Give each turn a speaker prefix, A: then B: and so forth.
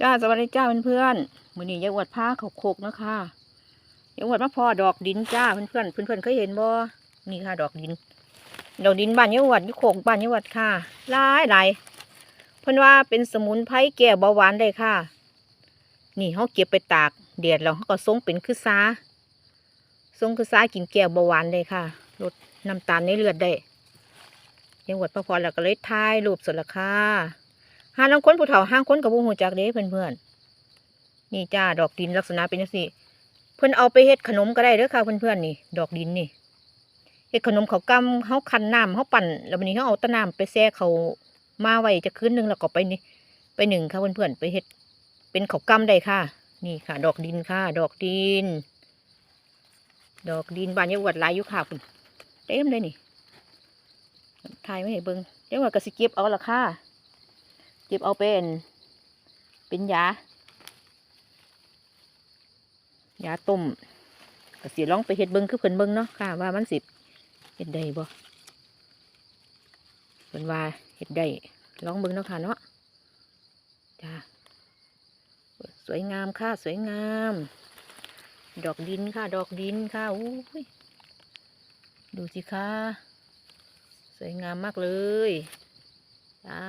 A: จ้าสวัสดีจ้าเพื่อนๆมือนี้ยายอวดผ้าเขาโคกนะคะยายอวดมาพอดอกดินจ้าเพื่อนๆเพื่อนๆเคยเห็นบ่นี่ค่ะ ดอกดิน ดอกดินบ้านยายอวดยี่โคกบ้านยายอวดค่ะหลายหลายเพิ่อนว่าเป็นสมุนไพรแก้เบาหวานได้ค่ะ นี่เขาเก็บไปตากแดดแล้วเขาก็ส่งเป็นคือซาส่งคือซากินแก้เบาหวานได้ค่ะลดน้ำตาลในเลือดได้ยายอวดพอพอแล้วก็เลยถ่ายรูปสดละค่ะ หาลังคนผู้เฒ่าห้างคนกับผู้หูจักเด้เพื่อนเพื่อนนี่จ้าดอกดินลักษณะเป็นจังซี่เพิ่อนเอาไปเฮ็ดขนมก็ได้เด้อค่ะเพื่อนเพื่อนนี่ ดอกดินนี่เฮ็ดขนมเขากำเขาคันน้ำเขาปั่นแล้ววันนี้เขาเอาตะน้ำไปแช่เขามาไว้จะคืนหนึ่งแล้วก็ไปนี่ไปหนึ่งค่ะเพื่อนเพื่อนไปเฮ็ดเป็นเขากำได้ค่ะ นี่ค่ะ ดอกดินค่ะ ดอกดิน ดอกดินบานยวัดลายอยู่ค่ะคุณเต็มเลยนี่ถ่ายไม่ให้เบิ่งยายหวัดก็สิเก็บเอาละค่ะ เก็บเอาเป็นเป็นยายาต้มก็สิลองไปเฮ็ดเบิ่งคือเพิ่นเบิ่งเนาะค่ะ ว่ามันสิเฮ็ดได้บ่เพิ่นว่าเฮ็ดได้ลองเบิ่งเนาะค่ะเนาะจ้าสวยงามค่ะสวยงาม ดอกดินค่ะ ดอกดินค่ะอู้ยดูสิค่ะสวยงามมากเลยจ้า